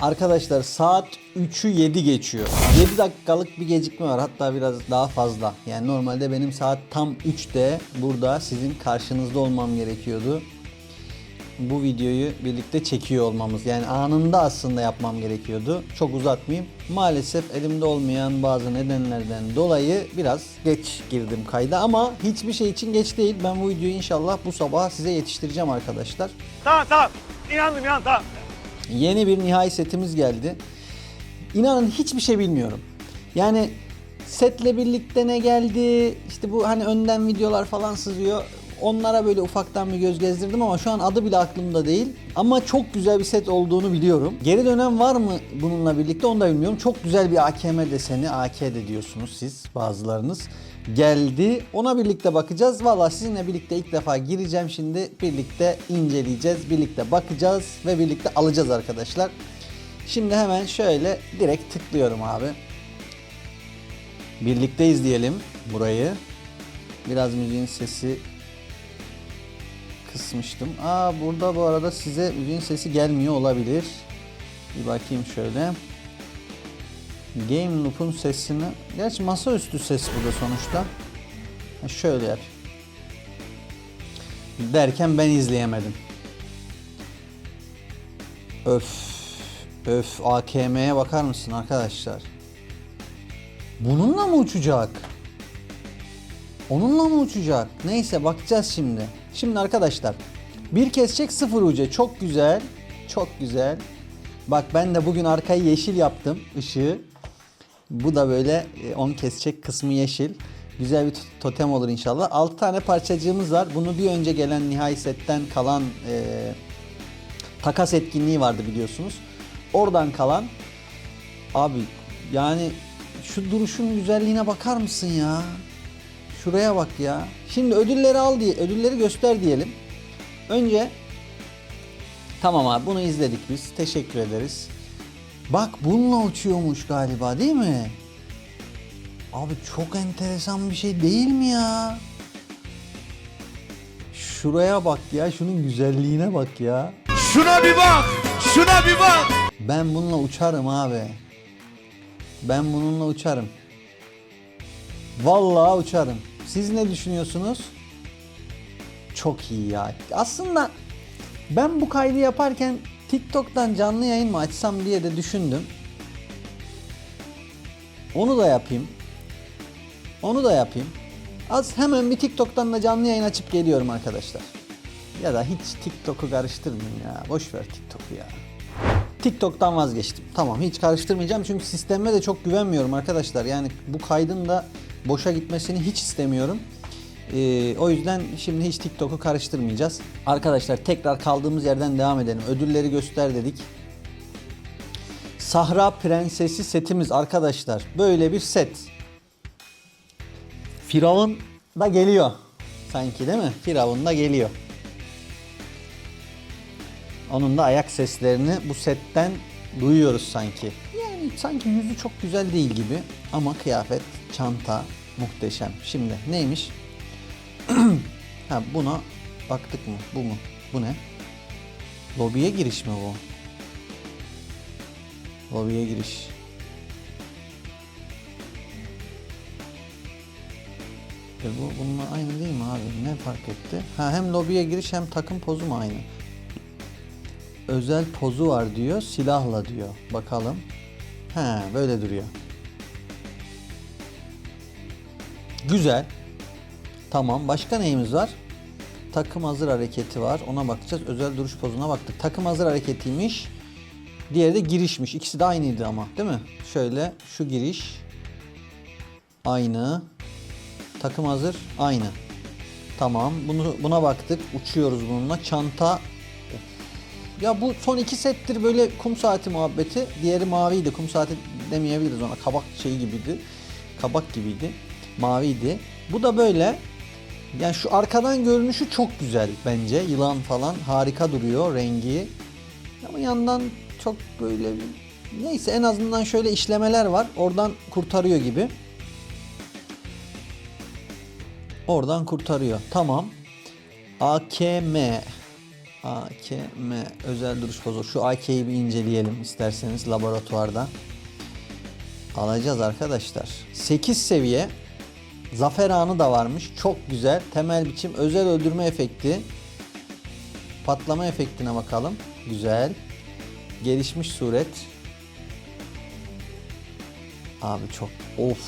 Arkadaşlar saat 3'ü 7 geçiyor. 7 dakikalık bir gecikme var hatta biraz daha fazla. Yani normalde benim saat tam 3'te burada sizin karşınızda olmam gerekiyordu. Bu videoyu birlikte çekiyor olmamız yani anında aslında yapmam gerekiyordu. Çok uzatmayayım. Maalesef elimde olmayan bazı nedenlerden dolayı biraz geç girdim kayda ama hiçbir şey için geç değil. Ben bu videoyu inşallah bu sabah size yetiştireceğim arkadaşlar. Tamam tamam. İnandım inandım tamam. Yeni bir nihai setimiz geldi. İnanın hiçbir şey bilmiyorum. Yani setle birlikte ne geldi, işte bu hani önden videolar falan sızıyor. Onlara böyle ufaktan bir göz gezdirdim ama şu an adı bile aklımda değil. Ama çok güzel bir set olduğunu biliyorum. Geri dönem var mı bununla birlikte onu da bilmiyorum. Çok güzel bir AKM deseni, AK de diyorsunuz siz bazılarınız. Geldi. Ona birlikte bakacağız. Valla sizinle birlikte ilk defa gireceğim şimdi. Birlikte inceleyeceğiz, birlikte bakacağız ve birlikte alacağız arkadaşlar. Şimdi hemen şöyle direkt tıklıyorum abi. Birlikte izleyelim burayı. Biraz müziğin sesi kısmıştım. Aa burada bu arada size müziğin sesi gelmiyor olabilir. Bir bakayım şöyle. Game Loop'un sesini... Gerçi masaüstü ses burada sonuçta. Ha, şöyle yap. Derken ben izleyemedim. Öf. Öf. AKM'ye bakar mısın arkadaşlar? Bununla mı uçacak? Onunla mı uçacak? Neyse bakacağız şimdi. Şimdi arkadaşlar bir kez çek sıfır ucu. Çok güzel. Çok güzel. Bak ben de bugün arkayı yeşil yaptım ışığı. Bu da böyle 10 kez çek kısmı yeşil. Güzel bir to- totem olur inşallah. 6 tane parçacığımız var. Bunu bir önce gelen nihai setten kalan e, takas etkinliği vardı biliyorsunuz. Oradan kalan abi yani şu duruşun güzelliğine bakar mısın ya? Şuraya bak ya. Şimdi ödülleri al diye, ödülleri göster diyelim. Önce tamam abi bunu izledik biz. Teşekkür ederiz. Bak bununla uçuyormuş galiba değil mi? Abi çok enteresan bir şey değil mi ya? Şuraya bak ya, şunun güzelliğine bak ya. Şuna bir bak. Şuna bir bak. Ben bununla uçarım abi. Ben bununla uçarım. Vallahi uçarım. Siz ne düşünüyorsunuz? Çok iyi ya. Aslında ben bu kaydı yaparken TikTok'tan canlı yayın mı açsam diye de düşündüm. Onu da yapayım. Onu da yapayım. Az hemen bir TikTok'tan da canlı yayın açıp geliyorum arkadaşlar. Ya da hiç TikTok'u karıştırmayayım ya. Boş ver TikTok'u ya. TikTok'tan vazgeçtim. Tamam hiç karıştırmayacağım çünkü sisteme de çok güvenmiyorum arkadaşlar. Yani bu kaydın da boşa gitmesini hiç istemiyorum. Ee, o yüzden şimdi hiç TikTok'u karıştırmayacağız. Arkadaşlar tekrar kaldığımız yerden devam edelim. Ödülleri göster dedik. Sahra Prensesi setimiz arkadaşlar. Böyle bir set. Firavun da geliyor. Sanki değil mi? Firavun da geliyor. Onun da ayak seslerini bu setten duyuyoruz sanki. Sanki yüzü çok güzel değil gibi ama kıyafet, çanta muhteşem. Şimdi neymiş? ha buna baktık mı? Bu mu? Bu ne? Lobiye giriş mi bu? Lobiye giriş. E bu bununla aynı değil mi abi? Ne fark etti? Ha hem lobiye giriş hem takım pozu mu aynı? özel pozu var diyor. Silahla diyor. Bakalım. He böyle duruyor. Güzel. Tamam. Başka neyimiz var? Takım hazır hareketi var. Ona bakacağız. Özel duruş pozuna baktık. Takım hazır hareketiymiş. Diğeri de girişmiş. İkisi de aynıydı ama değil mi? Şöyle şu giriş. Aynı. Takım hazır. Aynı. Tamam. Bunu buna baktık. Uçuyoruz bununla. Çanta ya bu son iki settir böyle kum saati muhabbeti. Diğeri maviydi. Kum saati demeyebiliriz ona. Kabak şeyi gibiydi. Kabak gibiydi. Maviydi. Bu da böyle. Yani şu arkadan görünüşü çok güzel bence. Yılan falan harika duruyor rengi. Ama yandan çok böyle neyse en azından şöyle işlemeler var. Oradan kurtarıyor gibi. Oradan kurtarıyor. Tamam. AKM AKM özel duruş pozu. Şu AK'yi bir inceleyelim isterseniz laboratuvarda. Alacağız arkadaşlar. 8 seviye. Zafer anı da varmış. Çok güzel. Temel biçim özel öldürme efekti. Patlama efektine bakalım. Güzel. Gelişmiş suret. Abi çok of.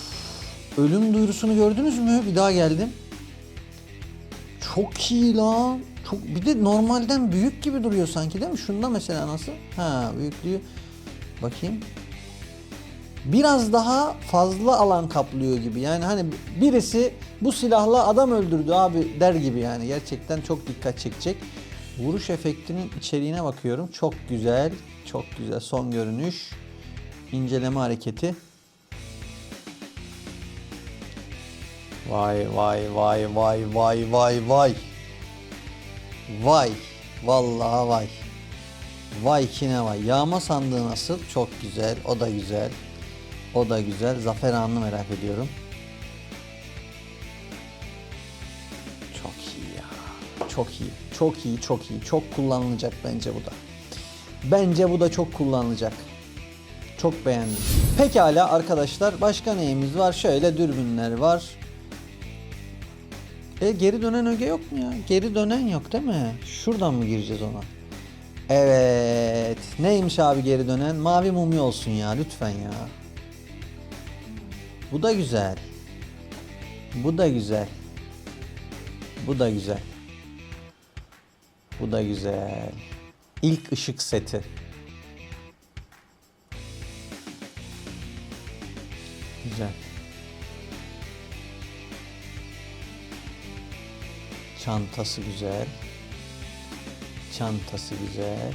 Ölüm duyurusunu gördünüz mü? Bir daha geldim. Çok iyi lan. Çok bir de normalden büyük gibi duruyor sanki değil mi? Şunda mesela nasıl? Ha, büyüklüğü bakayım. Biraz daha fazla alan kaplıyor gibi. Yani hani birisi bu silahla adam öldürdü abi der gibi yani. Gerçekten çok dikkat çekecek. Vuruş efektinin içeriğine bakıyorum. Çok güzel. Çok güzel. Son görünüş. İnceleme hareketi. Vay vay vay vay vay vay vay. Vay. Vallahi vay. Vay kine vay. Yağma sandığı nasıl? Çok güzel. O da güzel. O da güzel. Zafer anını merak ediyorum. Çok iyi ya. Çok iyi. Çok iyi, çok iyi. Çok kullanılacak bence bu da. Bence bu da çok kullanılacak. Çok beğendim. Pekala arkadaşlar başka neyimiz var? Şöyle dürbünler var. E geri dönen öge yok mu ya? Geri dönen yok değil mi? Şuradan mı gireceğiz ona? Evet. Neymiş abi geri dönen? Mavi mumya olsun ya lütfen ya. Bu da güzel. Bu da güzel. Bu da güzel. Bu da güzel. İlk ışık seti. Güzel. Çantası güzel. Çantası güzel.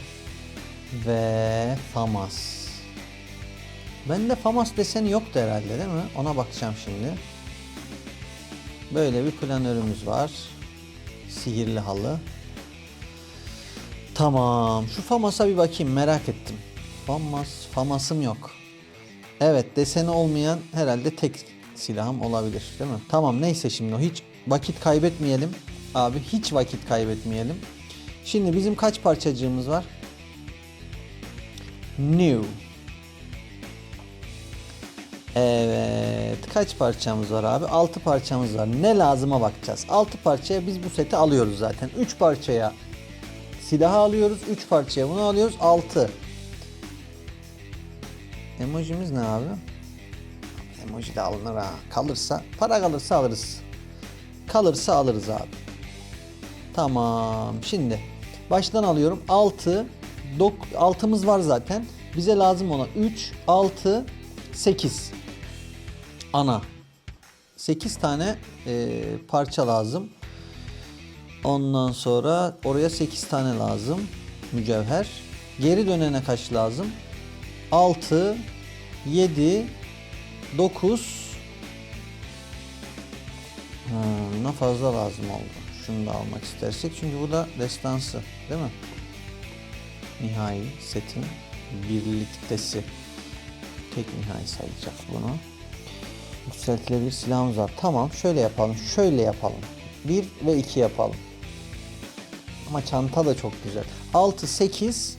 Ve famas. Bende famas deseni yoktu herhalde değil mi? Ona bakacağım şimdi. Böyle bir planörümüz var. Sihirli halı. Tamam. Şu famasa bir bakayım merak ettim. Famas, famasım yok. Evet deseni olmayan herhalde tek silahım olabilir değil mi? Tamam neyse şimdi o hiç vakit kaybetmeyelim. Abi hiç vakit kaybetmeyelim. Şimdi bizim kaç parçacığımız var? New. Evet. Kaç parçamız var abi? 6 parçamız var. Ne lazıma bakacağız. 6 parçaya biz bu seti alıyoruz zaten. 3 parçaya silahı alıyoruz. 3 parçaya bunu alıyoruz. 6. Emojimiz ne abi? Emoji de alınır ha. Kalırsa, para kalırsa alırız. Kalırsa alırız abi. Tamam. Şimdi baştan alıyorum. 6 dok 6'mız var zaten. Bize lazım olan 3 6 8 ana 8 tane e, parça lazım. Ondan sonra oraya 8 tane lazım mücevher. Geri dönene kaç lazım? 6 7 9 Hmm, ne fazla lazım oldu. Şunu da almak istersek çünkü bu da destansı değil mi? Nihai setin birliktesi. Tek nihai sayacak bunu. Yükseltilebilir silahımız var. Tamam şöyle yapalım. Şöyle yapalım. 1 ve 2 yapalım. Ama çanta da çok güzel. 6, 8,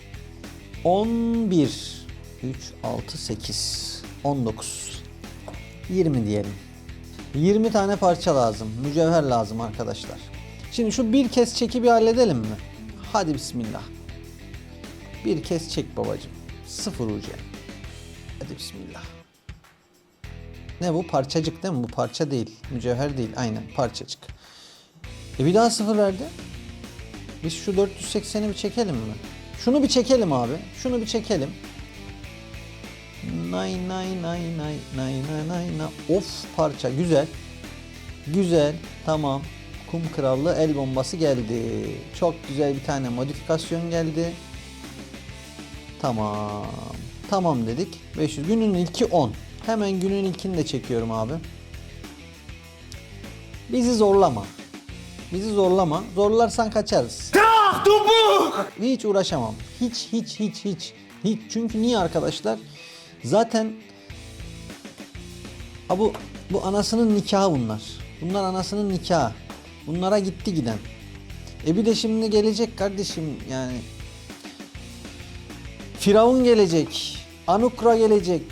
11, 3, 6, 8, 19, 20 diyelim. 20 tane parça lazım. Mücevher lazım arkadaşlar. Şimdi şu bir kez çeki bir halledelim mi? Hadi bismillah. Bir kez çek babacım. Sıfır ucu. Hadi bismillah. Ne bu? Parçacık değil mi? Bu parça değil. Mücevher değil. Aynen parçacık. E bir daha sıfır verdi. Biz şu 480'i bir çekelim mi? Şunu bir çekelim abi. Şunu bir çekelim. Nay nay nay nay nay nay nay nay. Of parça güzel. Güzel. Tamam. Kum Krallığı el bombası geldi. Çok güzel bir tane modifikasyon geldi. Tamam. Tamam dedik. 500. Günün ilki 10. Hemen günün ilkini de çekiyorum abi. Bizi zorlama. Bizi zorlama. Zorlarsan kaçarız. Hiç uğraşamam. Hiç hiç hiç hiç. Hiç. Çünkü niye arkadaşlar? Zaten ha bu bu anasının nikahı bunlar. Bunlar anasının nikahı. Bunlara gitti giden. E bir de şimdi gelecek kardeşim yani. Firavun gelecek. Anukra gelecek.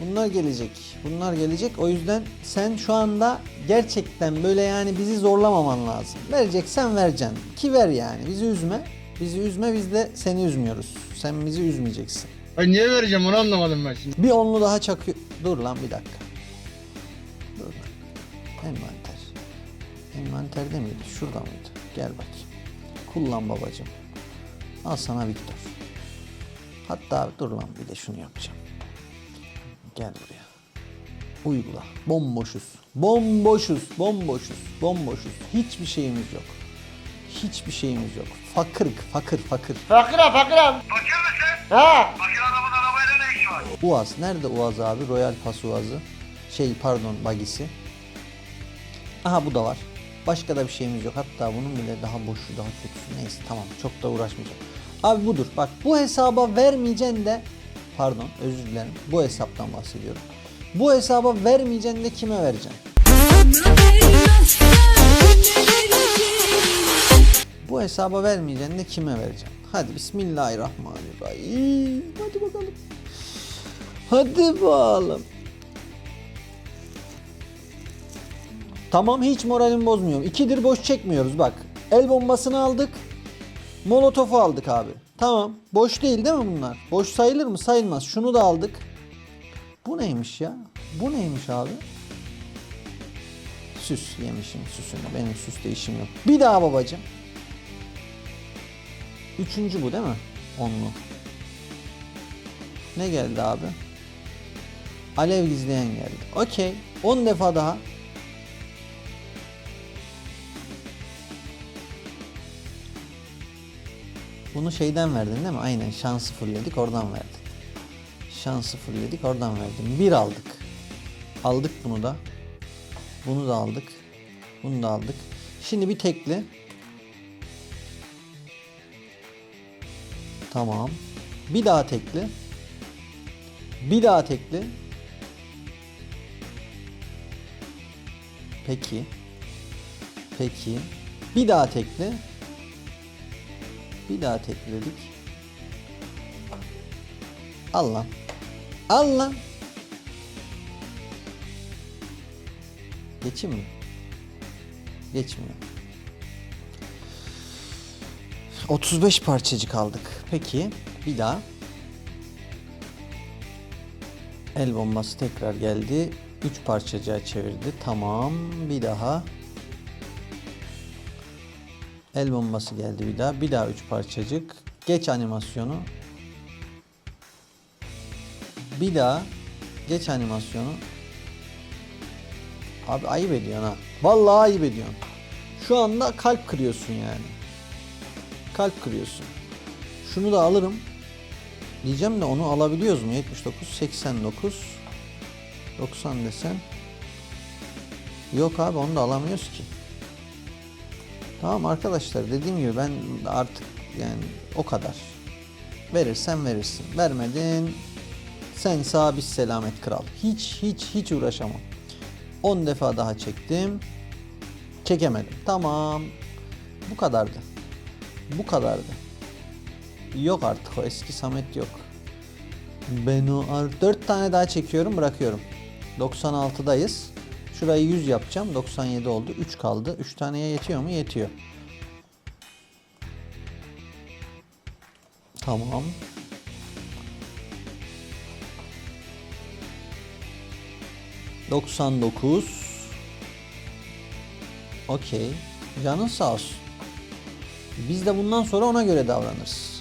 Bunlar gelecek. Bunlar gelecek. O yüzden sen şu anda gerçekten böyle yani bizi zorlamaman lazım. Vereceksen vereceksin. Ki ver yani. Bizi üzme. Bizi üzme biz de seni üzmüyoruz. Sen bizi üzmeyeceksin. Ay niye vereceğim onu anlamadım ben şimdi. Bir onlu daha çakıyor. Dur lan bir dakika. Dur lan. Envanter. Envanterde miydi? Şurada mıydı? Gel bakayım. Kullan babacığım. Al sana Victor. Hatta dur lan bir de şunu yapacağım. Gel buraya. Uygula. Bomboşuz. Bomboşuz. Bomboşuz. Bomboşuz. Hiçbir şeyimiz yok. Hiçbir şeyimiz yok. Fakır, fakır, fakır. Fakıra fakıra. Fakir misin? Ha. Fakir adamın arabayla ne işi var? Uaz. Nerede Uaz abi? Royal Pass Uaz'ı. Şey pardon bagisi. Aha bu da var. Başka da bir şeyimiz yok. Hatta bunun bile daha boşu daha kötüsü. Neyse tamam çok da uğraşmayacağım. Abi budur. Bak bu hesaba vermeyeceksin de pardon özür dilerim. Bu hesaptan bahsediyorum. Bu hesaba vermeyeceksin de kime vereceksin? Bu hesaba vermeyeceksin de kime vereceksin? Hadi bismillahirrahmanirrahim. Hadi bakalım. Hadi bakalım. Tamam hiç moralimi bozmuyorum. İkidir boş çekmiyoruz bak. El bombasını aldık. Molotofu aldık abi. Tamam. Boş değil değil mi bunlar? Boş sayılır mı? Sayılmaz. Şunu da aldık. Bu neymiş ya? Bu neymiş abi? Süs yemişim süsünü. Benim süsle işim yok. Bir daha babacım. Üçüncü bu değil mi? Onlu. Ne geldi abi? Alev gizleyen geldi. Okey. 10 defa daha. Bunu şeyden verdin değil mi? Aynen şansı fullledik oradan verdin. Şansı fullledik oradan verdin. Bir aldık. Aldık bunu da. Bunu da aldık. Bunu da aldık. Şimdi bir tekli. Tamam. Bir daha tekli. Bir daha tekli. Peki. Peki. Bir daha tekli. Bir daha tekledik. Al lan. Al lan. Geçeyim mi? Geçmiyor. 35 parçacık aldık. Peki bir daha. El bombası tekrar geldi. 3 parçacığa çevirdi. Tamam. Bir daha. El bombası geldi bir daha. Bir daha 3 parçacık. Geç animasyonu. Bir daha. Geç animasyonu. Abi ayıp ediyorsun ha. Vallahi ayıp ediyorsun. Şu anda kalp kırıyorsun yani. Kalp kırıyorsun. Şunu da alırım. Diyeceğim de onu alabiliyoruz mu? 79, 89, 90 desen. Yok abi onu da alamıyoruz ki. Tamam arkadaşlar dediğim gibi ben artık yani o kadar. Verirsen verirsin. Vermedin. Sen sağ biz selamet kral. Hiç hiç hiç uğraşamam. 10 defa daha çektim. Çekemedim. Tamam. Bu kadardı. Bu kadardı. Yok artık o eski Samet yok. Ben o ar- 4 tane daha çekiyorum bırakıyorum. 96'dayız. Şurayı 100 yapacağım. 97 oldu. 3 kaldı. 3 taneye yetiyor mu? Yetiyor. Tamam. Doksan dokuz. Okey. Canın sağ olsun. Biz de bundan sonra ona göre davranırız.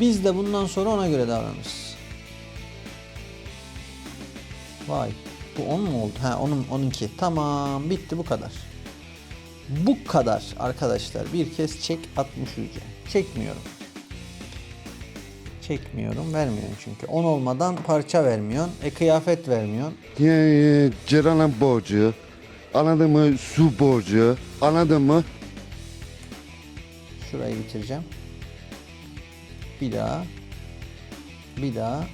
Biz de bundan sonra ona göre davranırız. Vay. Bu 10 mu oldu? Ha onun onunki. Tamam bitti bu kadar. Bu kadar arkadaşlar. Bir kez çek 60 ücret. Çekmiyorum. Çekmiyorum. Vermiyorsun çünkü. 10 olmadan parça vermiyorsun. E kıyafet vermiyorsun. Yani Ceren'in borcu, anladın mı? Su borcu, anladın mı? Şurayı bitireceğim. Bir daha. Bir daha.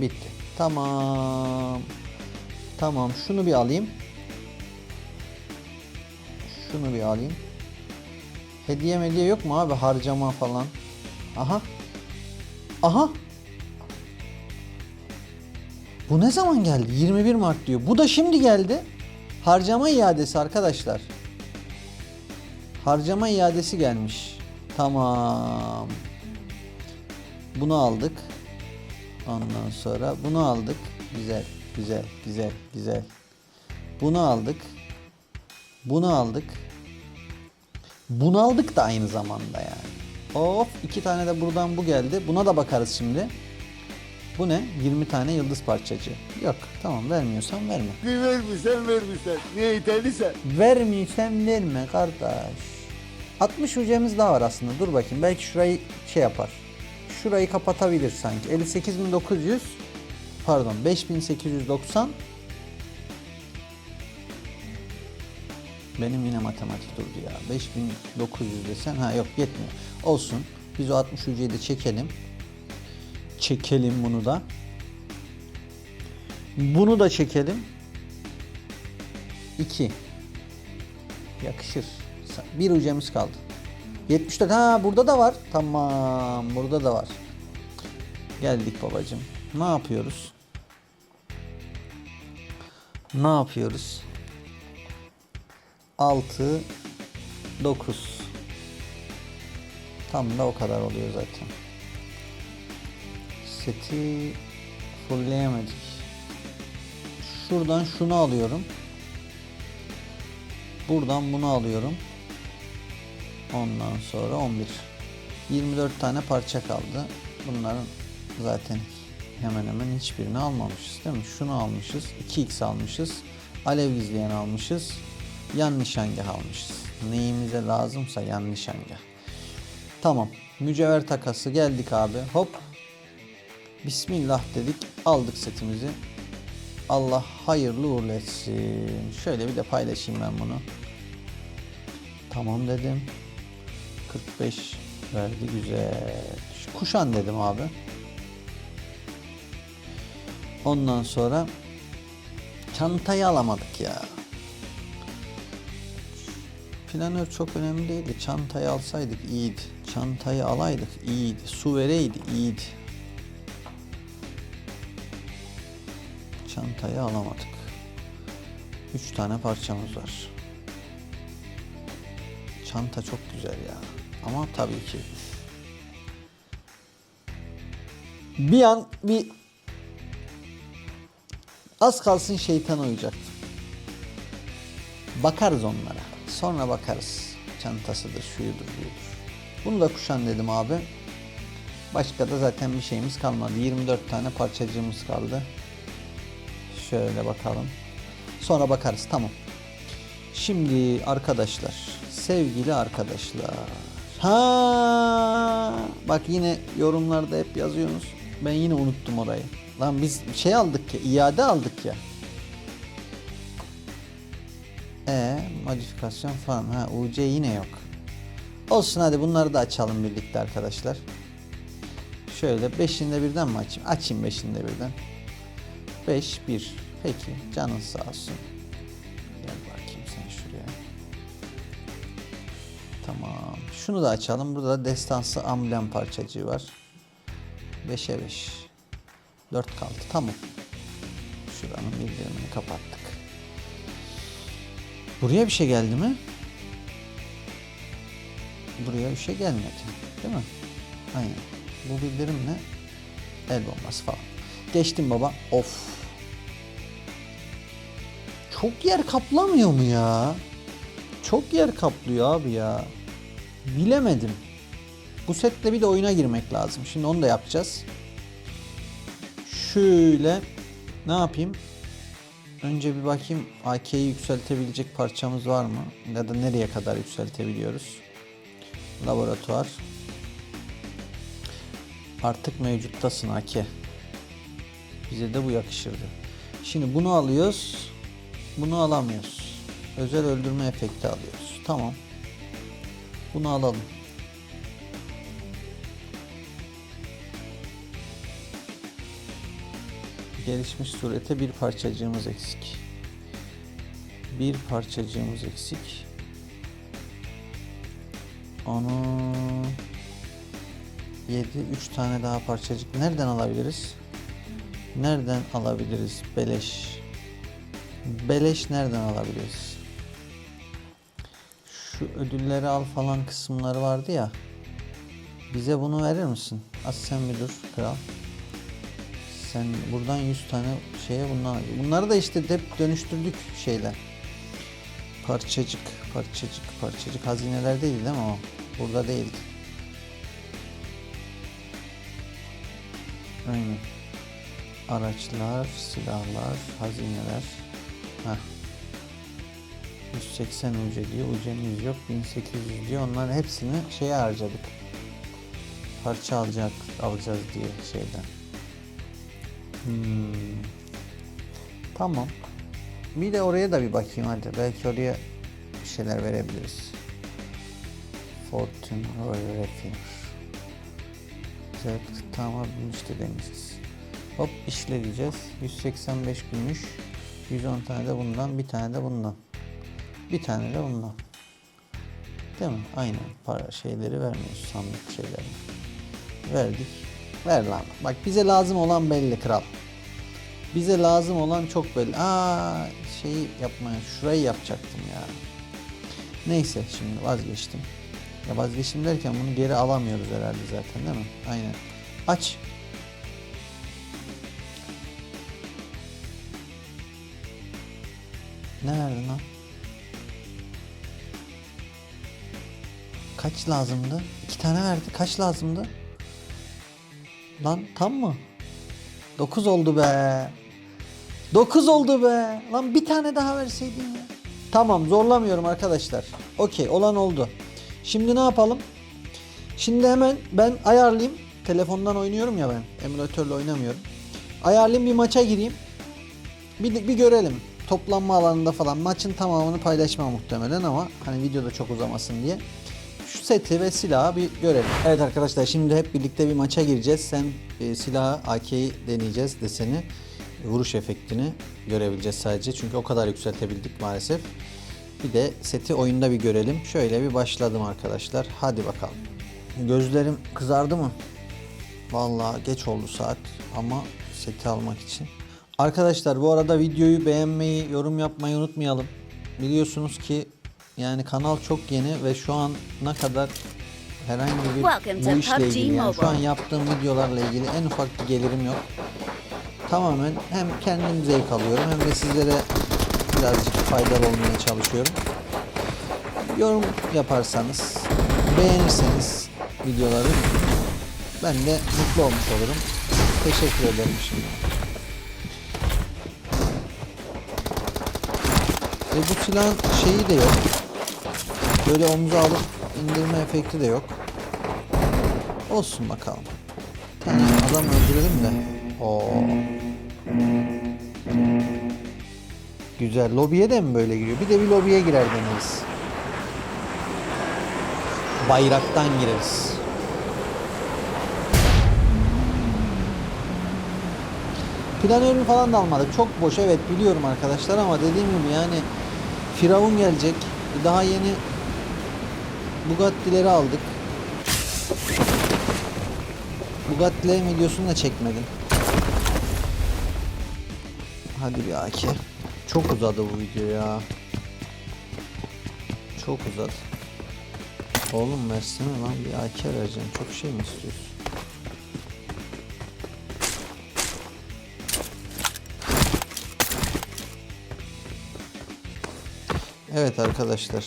Bitti. Tamam. Tamam. Şunu bir alayım. Şunu bir alayım. Hediye mediye yok mu abi harcama falan? Aha. Aha. Bu ne zaman geldi? 21 Mart diyor. Bu da şimdi geldi. Harcama iadesi arkadaşlar. Harcama iadesi gelmiş. Tamam. Bunu aldık. Ondan sonra bunu aldık. Güzel, güzel, güzel, güzel. Bunu aldık. Bunu aldık. Bunu aldık da aynı zamanda yani. Of iki tane de buradan bu geldi. Buna da bakarız şimdi. Bu ne? 20 tane yıldız parçacı. Yok tamam vermiyorsan verme. Vermişsen vermişsen. Ne yeterliyse. Vermiyorsan verme kardeş. 60 hücremiz daha var aslında. Dur bakayım. Belki şurayı şey yapar. Şurayı kapatabilir sanki. 58.900 pardon 5890 Benim yine matematik durdu ya. 5900 desen ha yok yetmiyor. Olsun. Biz o 60 hücreyi de çekelim. Çekelim bunu da. Bunu da çekelim. 2 Yakışır. Bir hücremiz kaldı. 74. Ha burada da var. Tamam. Burada da var. Geldik babacım. Ne yapıyoruz? Ne yapıyoruz? 6 9 Tam da o kadar oluyor zaten. Seti fullleyemedik. Şuradan şunu alıyorum. Buradan bunu alıyorum. Ondan sonra 11. 24 tane parça kaldı. Bunların zaten hemen hemen hiçbirini almamışız değil mi? Şunu almışız. 2x almışız. Alev gizleyen almışız. Yan nişangah almışız. Neyimize lazımsa yan nişangah. Tamam. Mücevher takası geldik abi. Hop. Bismillah dedik. Aldık setimizi. Allah hayırlı uğurlu etsin. Şöyle bir de paylaşayım ben bunu. Tamam dedim. 45 verdi güzel. Kuşan dedim abi. Ondan sonra çantayı alamadık ya. Planör çok önemli değildi. Çantayı alsaydık iyiydi. Çantayı alaydık iyiydi. Su vereydi iyiydi. Çantayı alamadık. 3 tane parçamız var. Çanta çok güzel ya. Ama tabii ki. Bir an bir az kalsın şeytan uyuyacaktı. Bakarız onlara. Sonra bakarız. Çantasıdır, şuyudur, buyudur. Bunu da kuşan dedim abi. Başka da zaten bir şeyimiz kalmadı. 24 tane parçacığımız kaldı. Şöyle bakalım. Sonra bakarız. Tamam. Şimdi arkadaşlar, sevgili arkadaşlar. Ha, bak yine yorumlarda hep yazıyorsunuz. Ben yine unuttum orayı. Lan biz şey aldık ya, iade aldık ya. E modifikasyon falan. Ha UC yine yok. Olsun hadi bunları da açalım birlikte arkadaşlar. Şöyle beşinde birden mi açayım? Açayım beşinde birden. 5 1. Peki canın sağ olsun. Gel bakayım sen şuraya. Tamam. Şunu da açalım. Burada da destansı amblem parçacığı var. 5'e 5. 4 kaldı. Tamam. Şuranın bildirimini kapattık. Buraya bir şey geldi mi? Buraya bir şey gelmedi. Değil mi? Aynen. Bu bildirim ne? El bombası falan. Geçtim baba. Of. Çok yer kaplamıyor mu ya? Çok yer kaplıyor abi ya. Bilemedim. Bu setle bir de oyuna girmek lazım. Şimdi onu da yapacağız. Şöyle ne yapayım? Önce bir bakayım AK'yi yükseltebilecek parçamız var mı? Ya da nereye kadar yükseltebiliyoruz? Laboratuvar. Artık mevcuttasın AK. Bize de bu yakışırdı. Şimdi bunu alıyoruz. Bunu alamıyoruz. Özel öldürme efekti alıyoruz. Tamam. Bunu alalım. Gelişmiş surete bir parçacığımız eksik. Bir parçacığımız eksik. Onu 7 3 tane daha parçacık nereden alabiliriz? Nereden alabiliriz beleş? Beleş nereden alabiliriz? Şu ödülleri al falan kısımları vardı ya. Bize bunu verir misin? Az sen bir dur kral. Sen buradan 100 tane şeye bundan Bunları da işte hep dönüştürdük şeyler. Parçacık, parçacık, parçacık hazineler değil değil mi o? Burada değildi. Aynen. Araçlar, silahlar, hazineler. Heh. 180 UC diyor. 100 yok. 1800 diyor. Onların hepsini şeye harcadık. Parça alacak, alacağız diye şeyden. Hmm. Tamam. Bir de oraya da bir bakayım hadi. Belki oraya bir şeyler verebiliriz. Fortune Royal Refiner. Güzel. Tamam işte deneyeceğiz. Hop işleyeceğiz. 185 gümüş. 110 tane de bundan. Bir tane de bundan. Bir tane de bundan. Değil mi? Aynen. Para şeyleri vermiyoruz. Sandık şeyleri. Verdik. Ver lan. Bak bize lazım olan belli kral. Bize lazım olan çok belli. Aa şeyi yapmaya şurayı yapacaktım ya. Neyse şimdi vazgeçtim. Ya vazgeçtim derken bunu geri alamıyoruz herhalde zaten değil mi? Aynen. Aç. Ne verdin lan? Kaç lazımdı? İki tane verdi. Kaç lazımdı? Lan tam mı? 9 oldu be. 9 oldu be. Lan bir tane daha verseydin ya. Tamam zorlamıyorum arkadaşlar. Okey olan oldu. Şimdi ne yapalım? Şimdi hemen ben ayarlayayım. Telefondan oynuyorum ya ben. Emülatörle oynamıyorum. Ayarlayayım bir maça gireyim. Bir, bir görelim. Toplanma alanında falan. Maçın tamamını paylaşmam muhtemelen ama hani videoda çok uzamasın diye. Seti ve silahı bir görelim. Evet arkadaşlar şimdi hep birlikte bir maça gireceğiz. Sen e, silahı AK'yi deneyeceğiz deseni. Vuruş efektini görebileceğiz sadece. Çünkü o kadar yükseltebildik maalesef. Bir de seti oyunda bir görelim. Şöyle bir başladım arkadaşlar. Hadi bakalım. Gözlerim kızardı mı? Vallahi geç oldu saat ama seti almak için. Arkadaşlar bu arada videoyu beğenmeyi, yorum yapmayı unutmayalım. Biliyorsunuz ki yani kanal çok yeni ve şu an ne kadar herhangi bir bu işle ilgili yani şu an yaptığım videolarla ilgili en ufak bir gelirim yok. Tamamen hem kendim zevk alıyorum hem de sizlere birazcık faydalı olmaya çalışıyorum. Yorum yaparsanız, beğenirseniz videoları ben de mutlu olmuş olurum. Teşekkür ederim şimdi. E bu silahın şeyi de yok. Böyle omuza alıp indirme efekti de yok. Olsun bakalım. Tane adam öldürelim de. Oo. Güzel. Lobiye de mi böyle giriyor? Bir de bir lobiye girer deneriz. Bayraktan gireriz. Planörünü falan da almadık. Çok boş evet biliyorum arkadaşlar ama dediğim gibi yani Firavun gelecek. Daha yeni Bugatti'leri aldık. Bugatti'lerin videosunu da çekmedim. Hadi bir AK. Çok uzadı bu video ya. Çok uzadı. Oğlum versene lan bir AK vereceğim. Çok şey mi istiyorsun? Evet arkadaşlar.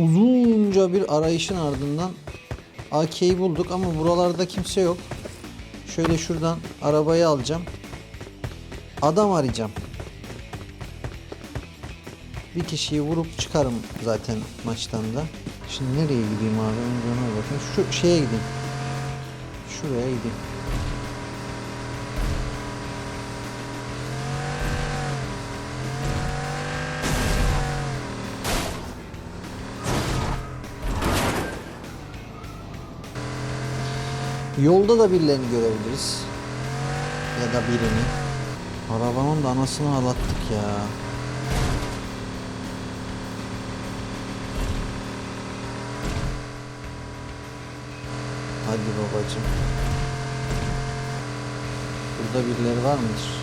Uzunca bir arayışın ardından AK'yi bulduk ama buralarda kimse yok. Şöyle şuradan arabayı alacağım. Adam arayacağım. Bir kişiyi vurup çıkarım zaten maçtan da. Şimdi nereye gideyim abi? Önce ona bakayım. Şu şeye gideyim. Şuraya gideyim. Yolda da birilerini görebiliriz. Ya da birini. Arabanın da anasını ağlattık ya. Hadi babacım. Burada birileri var mıdır?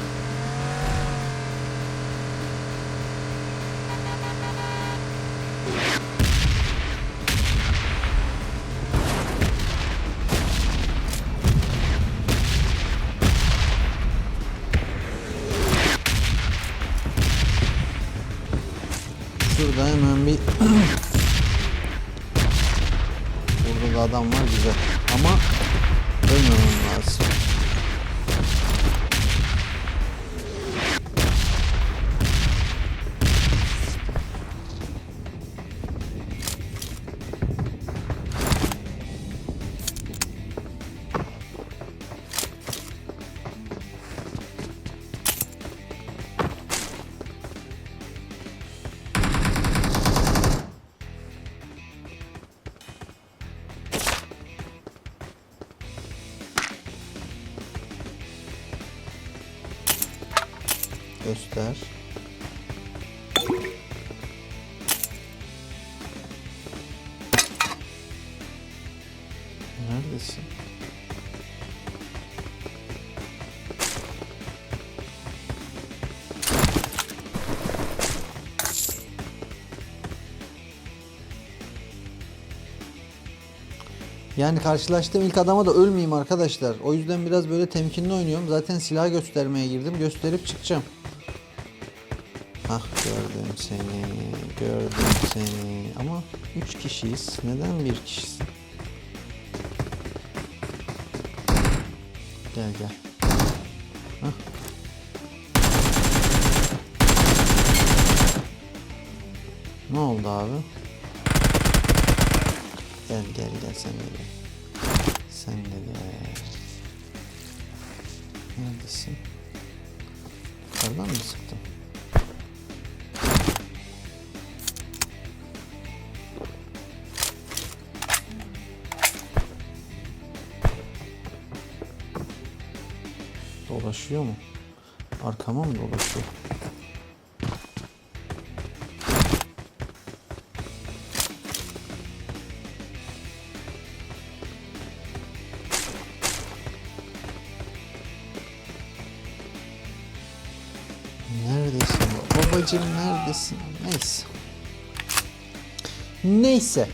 Göster. Neredesin? Yani karşılaştığım ilk adama da ölmeyeyim arkadaşlar. O yüzden biraz böyle temkinli oynuyorum. Zaten silah göstermeye girdim. Gösterip çıkacağım. Ah gördüm seni, gördüm seni. Ama üç kişiyiz. Neden bir kişisin? Gel gel. Ne oldu abi? Gel gel gel sen de gel. Sen de gel. Neredesin? Yukarıdan mı sıktın? Dolaşıyor mu? Arkama mı dolaşıyor? Neredesin? Babacım neredesin? Neyse. Neyse.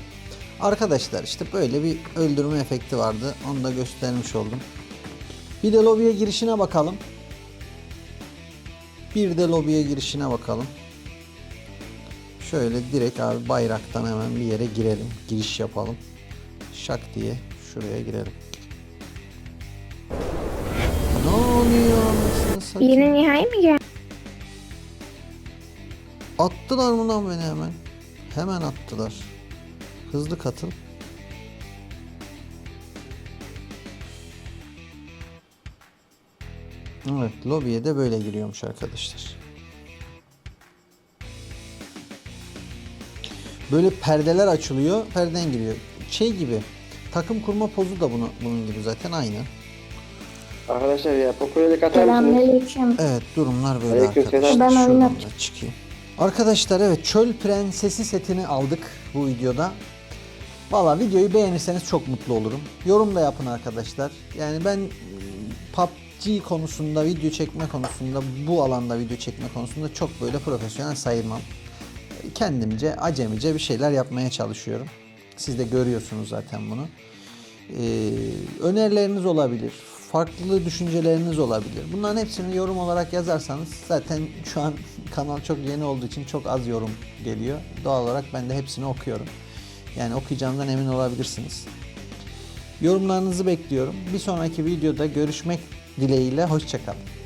Arkadaşlar işte böyle bir öldürme efekti vardı. Onu da göstermiş oldum. Bir de lobiye girişine bakalım. Bir de lobiye girişine bakalım. Şöyle direkt abi bayraktan hemen bir yere girelim. Giriş yapalım. Şak diye şuraya girelim. Ne oluyor anasını satayım? Yine nihai mi geldi? Attılar mı lan beni hemen? Hemen attılar. Hızlı katıl. Evet, lobiye de böyle giriyormuş arkadaşlar. Böyle perdeler açılıyor, perden giriyor. Şey gibi, takım kurma pozu da bunu, bunun gibi zaten aynı. Arkadaşlar ya Poco'ya atar mısınız? Evet durumlar böyle Aleykümselam. arkadaşlar. Ben oyun Şuradan çıkayım. Arkadaşlar evet çöl prensesi setini aldık bu videoda. Valla videoyu beğenirseniz çok mutlu olurum. Yorum da yapın arkadaşlar. Yani ben PUBG konusunda video çekme konusunda bu alanda video çekme konusunda çok böyle profesyonel sayılmam. Kendimce acemice bir şeyler yapmaya çalışıyorum. Siz de görüyorsunuz zaten bunu. Ee, önerileriniz olabilir. Farklı düşünceleriniz olabilir. Bunların hepsini yorum olarak yazarsanız zaten şu an kanal çok yeni olduğu için çok az yorum geliyor. Doğal olarak ben de hepsini okuyorum. Yani okuyacağımdan emin olabilirsiniz. Yorumlarınızı bekliyorum. Bir sonraki videoda görüşmek dileğiyle. Hoşçakalın.